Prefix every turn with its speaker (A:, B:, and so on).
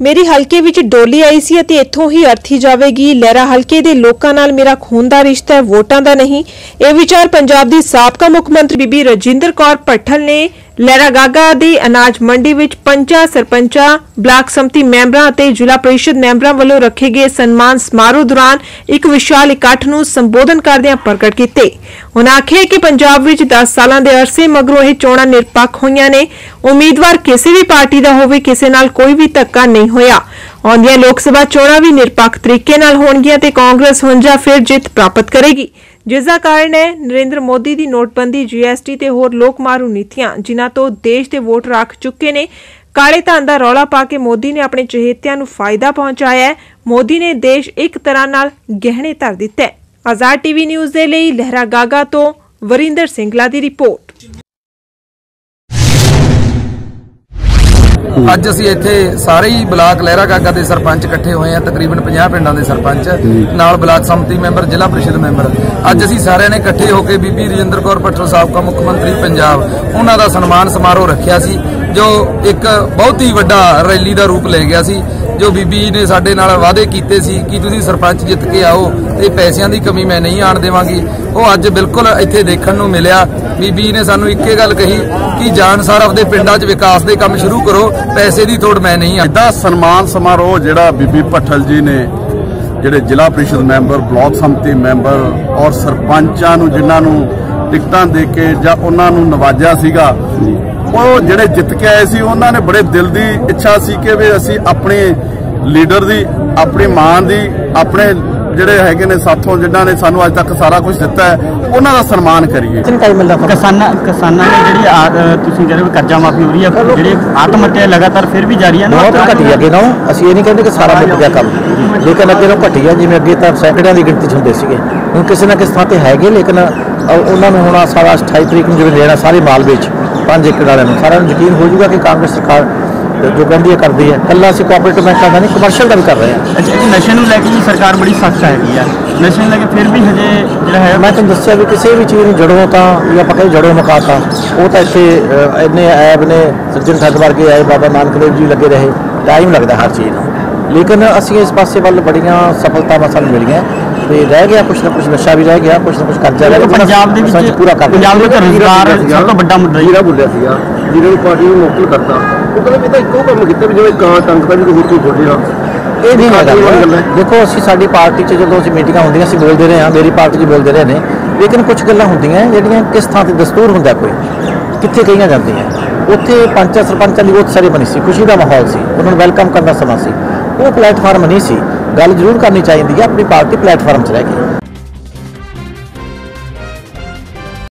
A: ਮੇਰੀ ਹਲਕੇ ਵਿੱਚ ਡੋਲੀ ਆਈ ਸੀ ਅਤੇ ਇੱਥੋਂ ਹੀ ਅਰਥੀ ਜਾਵੇਗੀ। ਲਹਿਰਾ ਹਲਕੇ ਦੇ ਲੋਕਾਂ ਨਾਲ ਮੇਰਾ ਖੂਨ ਦਾ ਰਿਸ਼ਤਾ ਹੈ, ਵੋਟਾਂ ਦਾ ਨਹੀਂ। ਇਹ ਵਿਚਾਰ ਪੰਜਾਬ ਦੀ ਸਾਬਕਾ ਮੁੱਖ ਮੰਤਰੀ ਬੀਬੀ ਰਜਿੰਦਰ ਕੌਰ ਭੱਠਲ ਨੇ ਲਹਿਰਾ ਗਾਗਾ ਦੀ ਅਨਾਜ ਮੰਡੀ ਵਿੱਚ ਪੰਚਾਂ, ਸਰਪੰਚਾਂ, ਬਲਾਕ ਸੰਮਤੀ ਮੈਂਬਰਾਂ ਅਤੇ ਜ਼ਿਲ੍ਹਾ ਪਰਿਸ਼ਦ ਮੈਂਬਰਾਂ ਵੱਲੋਂ ਰੱਖੇ ਗਏ ਸਨਮਾਨ ਸਮਾਰੋਹ ਦੌਰਾਨ ਇੱਕ ਵਿਸ਼ਾਲ ਇਕੱਠ ਨੂੰ ਸੰਬੋਧਨ ਕਰਦਿਆਂ ਪ੍ਰਗਟ ਕੀਤੇ। ਉਹਨਾਂ ਆਖਿਆ ਕਿ ਪੰਜਾਬ ਵਿੱਚ 10 ਸਾਲਾਂ ਦੇ ਅਰਸੇ ਮਗਰੋਂ ਇਹ ਚੋਣਾਂ ਨਿਰਪੱਖ ਹੋਈਆਂ ਨੇ। ਉਮੀਦਵਾਰ ਕਿਸੇ ਵੀ ਪਾਰਟੀ ਦਾ ਹੋਵੇ, ਕਿਸੇ ਨਾਲ ਕੋਈ ਵੀ ਧੱਕਾ ਨਹੀਂ ਹੋਇਆ। ਆਉਂਦੀਆਂ ਲੋਕ ਸਭਾ ਚੋਣਾਂ ਵੀ ਨਿਰਪੱਖ ਤਰੀਕੇ ਨਾਲ ਹੋਣਗੀਆਂ ਤੇ ਕਾਂਗਰਸ ਹੁਣ ਜਾਂ ਫਿਰ ਜਿੱਤ ਪ੍ਰਾਪਤ ਕਰੇਗੀ। ਜਿਸ ਦਾ ਕਾਰਨ ਹੈ, ਨਰਿੰਦਰ ਮੋਦੀ ਦੀ ਨੋਟਬੰਦੀ ਜੀਐਸਟੀ ਤੇ ਹੋਰ ਲੋਕ ਮਾਰੂ ਨੀਤੀਆਂ, ਜਿਨ੍ਹਾਂ ਤੋਂ ਦੇਸ਼ ਦੇ ਵੋਟ ਰੱਖ ਚੁੱਕੇ ਨੇ। ਕਾਲੇ ਧਨ ਦਾ ਰੌਲਾ ਪਾ ਕੇ ਮੋਦੀ ਨੇ ਆਪਣੇ ਚਹੇਤਿਆਂ ਨੂੰ ਫਾਇਦਾ ਪਹੁੰਚਾਇਆ ਹੈ। ਮੋਦੀ ਨੇ ਦੇਸ਼ ਇੱਕ ਤਰ੍ਹਾਂ ਨਾਲ ਗਹਿਣੇ ਧਰ ਦਿੱਤਾ ਹੈ। ਆਜ਼ਾਦ ਟੀਵੀ ਨਿਊਜ਼ ਦੇ ਲਈ ਲਹਿਰਾ ਗਾਗਾ ਤੋਂ ਵਰਿੰਦਰ ਸਿੰਗਲਾ ਦੀ ਰਿਪੋਰਟ।
B: ਅੱਜ ਅਸੀਂ ਇੱਥੇ ਸਾਰੇ ਹੀ ਬਲਾਕ ਲਹਿਰਾ ਗਾਗਾ ਦੇ ਸਰਪੰਚ ਇਕੱਠੇ ਹੋਏ ਆ ਤਕਰੀਬਨ 50 ਪਿੰਡਾਂ ਦੇ ਸਰਪੰਚ, ਨਾਲ ਬਲਾਕ ਸੰਮਤੀ ਮੈਂਬਰ, ਜ਼ਿਲ੍ਹਾ ਪ੍ਰੀਸ਼ਦ ਮੈਂਬਰ। ਅੱਜ ਅਸੀਂ ਸਾਰਿਆਂ ਨੇ ਇਕੱਠੇ ਹੋ ਕੇ ਬੀਬੀ ਰਜਿੰਦਰ ਕੌਰ ਪੱਟਲ ਸਾਬਕਾ ਮੁੱਖ ਮੰਤਰੀ ਪੰਜਾਬ, ਉਹਨਾਂ ਦਾ ਸਨਮਾਨ ਸਮਾਰੋਹ ਰੱਖਿਆ ਸੀ। ਜੋ ਇੱਕ ਬਹੁਤ ਹੀ ਵੱਡਾ ਰੈਲੀ ਦਾ ਰੂਪ ਲੈ ਗਿਆ ਸੀ, ਜੋ ਬੀਬੀ ਜੀ ਨੇ ਸਾਡੇ ਨਾਲ ਵਾਅਦੇ ਕੀਤੇ ਸੀ ਕਿ ਤੁਸੀਂ ਸਰਪੰਚ ਜਿੱਤ ਕੇ ਆਓ, ਤੇ ਪੈਸਿਆਂ ਦੀ ਕਮੀ ਮੈਂ ਨਹੀਂ ਆਣ ਦੇਵਾਂਗੀ। ਉਹ ਅੱਜ ਬਿਲਕੁਲ ਇੱਥੇ ਦੇਖਣ ਨੂੰ ਮਿਲਿਆ। ਬੀਬੀ ਨੇ ਸਾਨੂੰ ਇੱਕੇ ਗੱਲ ਕਹੀ ਕਿ ਜਾਨ ਸਾਰ ਆਪਦੇ ਪਿੰਡਾਂ 'ਚ ਵਿਕਾਸ ਦੇ ਕੰਮ ਸ਼ੁਰੂ ਕਰੋ, ਪੈਸੇ ਦੀ ਥੋੜ ਮੈਂ ਨਹੀਂ ਆ।
C: ਸਨਮਾਨ ਸਮਾਰੋਹ ਜਿਹੜਾ ਬੀਬੀ ਭੱਠਲ ਜੀ ਨੇ, ਜਿਹੜੇ ਜ਼ਿਲ੍ਹਾ ਪ੍ਰੀਸ਼ਦ ਮੈਂਬਰ, ਬਲਾਕ ਸੰਮਤੀ ਮੈਂਬਰ ਔਰ ਸਰਪੰਚਾਂ ਨੂੰ ਜਿਨ੍ਹਾਂ ਨੂੰ ਟਿਕਟਾਂ ਦੇ ਕੇ ਜਾਂ ਉਹਨਾਂ ਨੂੰ ਨਵਾਜਿਆ ਸੀਗਾ ਉਹ ਜਿਹੜੇ ਜਿੱਤ ਕੇ ਆਏ ਸੀ ਉਹਨਾਂ ਨੇ ਬੜੇ ਦਿਲ ਦੀ ਇੱਛਾ ਸੀ ਕਿ ਵੀ ਅਸੀਂ ਆਪਣੇ ਲੀਡਰ ਦੀ ਆਪਣੀ ਮਾਂ ਦੀ ਆਪਣੇ ਜਿਹੜੇ ਹੈਗੇ ਨੇ ਸਾਥੋਂ ਜਿਨ੍ਹਾਂ ਨੇ ਸਾਨੂੰ ਅੱਜ ਤੱਕ ਸਾਰਾ ਕੁਝ ਦਿੱਤਾ ਹੈ ਉਹਨਾਂ ਦਾ ਸਨਮਾਨ ਕਰੀਏ।
D: ਕਿਸਾਨਾਂ ਕਿਸਾਨਾਂ ਦੀ ਜਿਹੜੀ ਤੁਸੀਂ ਜਿਹੜੇ ਵੀ ਕਰਜ਼ਾ ਮਾਫੀ ਹੋ ਰਹੀ ਹੈ ਜਿਹੜੀ ਆਤਮ ਹੱਤਿਆ ਲਗਾਤਾਰ ਫਿਰ ਵੀ ਜਾਰੀ ਹੈ ਨਾ?
E: ਬਹੁਤ ਘਟੀ ਅੱਗੇ ਨਾਲੋਂ। ਅਸੀਂ ਇਹ ਨਹੀਂ ਕਹਿੰਦੇ ਕਿ ਸਾਰਾ ਮੁੱਕ ਗਿਆ ਕੰਮ। ਲੇਕਿਨ ਅੱਗੇ ਨਾਲੋਂ ਘਟੀ ਆ ਜਿਵੇਂ ਅੱਗੇ ਤਾਂ ਸੈਂਕੜਿਆਂ ਦੀ ਗਿਣਤੀ 'ਚ ਹੁੰਦੇ ਸੀਗੇ। ਹੁਣ ਕਿਸੇ ਨਾ ਕਿਸੇ ਥਾਂ ਤੇ ਹੈਗੇ ਲੇਕਿਨ ਉਹਨਾਂ ਨੂੰ ਹੁਣ ਸਾਰਾ 28 ਤਰੀਕ ਨੂੰ ਜਿਵੇਂ ਲੈਣਾ ਸਾਰੇ ਮਾਲ ਵੇਚ। ਪੰਜ ਏਕੜ ਵਾਲਿਆਂ ਨੂੰ। ਸਾਰਿਆਂ ਨੂੰ ਯਕੀਨ ਹੋ ਜਾਊਗਾ ਕਿ ਕਾਂਗਰਸ ਸਰਕਾਰ ਜੋ ਕਹਿੰਦੀ ਹੈ ਕਰਦੀ ਹੈ। ਕੱਲਾ ਅਸੀਂ ਕੋਆਪਰੇਟਿਵ ਬੈਂਕਾਂ ਦਾ ਨਹੀਂ ਕਮਰਸ਼ੀਅਲ ਦਾ ਵੀ ਕਰ ਰਹੇ ਹਾਂ।
D: ਅੱਛਾ ਜੀ ਨਸ਼ੇ ਨੂੰ ਲੈ ਕੇ ਵੀ ਸਰਕਾਰ ਬੜੀ ਸਖਤ ਹੈਗੀ ਆ ਨਸ਼ੇ ਨੂੰ ਲੈ ਕੇ ਫਿਰ ਵੀ ਹਜੇ ਜਿਹੜਾ ਹੈ
E: ਮੈਂ ਤੁਹਾਨੂੰ ਦੱਸਿਆ ਵੀ ਕਿਸੇ ਵੀ ਚੀਜ਼ ਨੂੰ ਜੜੋਂ ਤਾਂ ਜਾਂ ਆਪਾਂ ਕਹੇ ਜੜੋਂ ਮੁਕਾਤਾ ਉਹ ਤਾਂ ਇੱਥੇ ਇੰਨੇ ਐਬ ਨੇ ਸੱਜਣ ਠੱਗ ਵਰਗੇ ਆਏ ਬਾਬਾ ਨਾਨਕ ਦੇਵ ਜੀ ਲੱਗੇ ਰਹੇ। ਟਾਈਮ ਲੱਗਦਾ ਹਰ ਚੀਜ਼ ਨੂੰ। ਲੇਕਿਨ ਅਸੀਂ ਇਸ ਪਾਸੇ ਵੱਲ ਬੜੀਆਂ ਸਫਲਤਾਵਾਂ ਸਾਨੂੰ ਮਿਲੀਆਂ। ਤੇ ਰਹਿ ਗਿਆ ਕੁਛ ਨਾ ਕੁਛ ਨਸ਼ਾ ਵੀ ਰਹਿ ਗਿਆ ਕੁਛ ਨਾ ਕੁਛ ਕਰਜ਼ਾ ਰਹਿ ਗਿਆ
D: ਪੰਜਾਬ ਦੇ ਵਿੱਚ
E: ਪੂਰਾ ਕਰ
D: ਪੰਜਾਬ ਦੇ ਵਿੱਚ ਰੁਜ਼ਗਾਰ ਸਭ ਤੋਂ ਵੱਡਾ ਮੁੱਦਾ ਜੀ
F: ਜੀਰਾ ਬੋਲਿਆ ਸੀਗਾ ਜਿਹਨੇ ਪਾਰਟੀ ਨੂੰ ਮੁਕਤਲ ਕਰਤਾ। ਉਹ ਕਹਿੰਦਾ ਵੀ ਤਾਂ ਇੱਕੋ ਕੰਮ ਕੀਤਾ ਵੀ ਜਿਵੇਂ ਕਾਂ ਟੰਕਦਾ ਵੀ ਕੋਈ ਹੋਰ ਬੋਲੇਗਾ
E: ਇਹ ਨਹੀਂ ਹੈਗਾ।
F: ਕਾਫੀ ਵਾਲੀ ਗੱਲ।
E: ਦੇਖੋ ਅਸੀਂ ਸਾਡੀ ਪਾਰਟੀ 'ਚ ਜਦੋਂ ਅਸੀਂ ਮੀਟਿੰਗਾਂ ਹੁੰਦੀਆਂ ਅਸੀਂ ਬੋਲਦੇ ਰਹੇ ਹਾਂ ਮੇਰੀ ਪਾਰਟੀ 'ਚ ਬੋਲਦੇ ਰਹੇ ਨੇ। ਲੇਕਿਨ ਕੁਝ ਗੱਲਾਂ ਹੁੰਦੀਆਂ ਜਿਹੜੀਆਂ ਕਿਸ ਥਾਂ ਤੇ ਦਸਤੂਰ ਹੁੰਦਾ ਕੋਈ? ਕਿੱਥੇ ਕਹੀਆਂ ਜਾਂਦੀਆਂ? ਉੱਥੇ ਪੰਚਾਂ ਸਰਪੰਚਾਂ ਦੀ ਬਹੁਤ ਸੈਰੇਮਨੀ ਸੀ ਖੁਸ਼ੀ ਦਾ ਮਾਹੌਲ ਸੀ ਉਹਨਾਂ ਨੂੰ ਵੈਲਕਮ ਕਰਨ ਦਾ ਸਮਾਂ ਸੀ। ਉਹ ਪਲੇਟਫਾਰਮ ਨਹੀਂ ਸੀ। ਗੱਲ ਜ਼ਰੂਰ ਕਰਨੀ ਚਾਹੀਦੀ ਹੈ ਆਪਣੀ ਪਾਰਟੀ ਪਲੇਟਫਾਰਮ 'ਚ ਰਹਿ ਕੇ।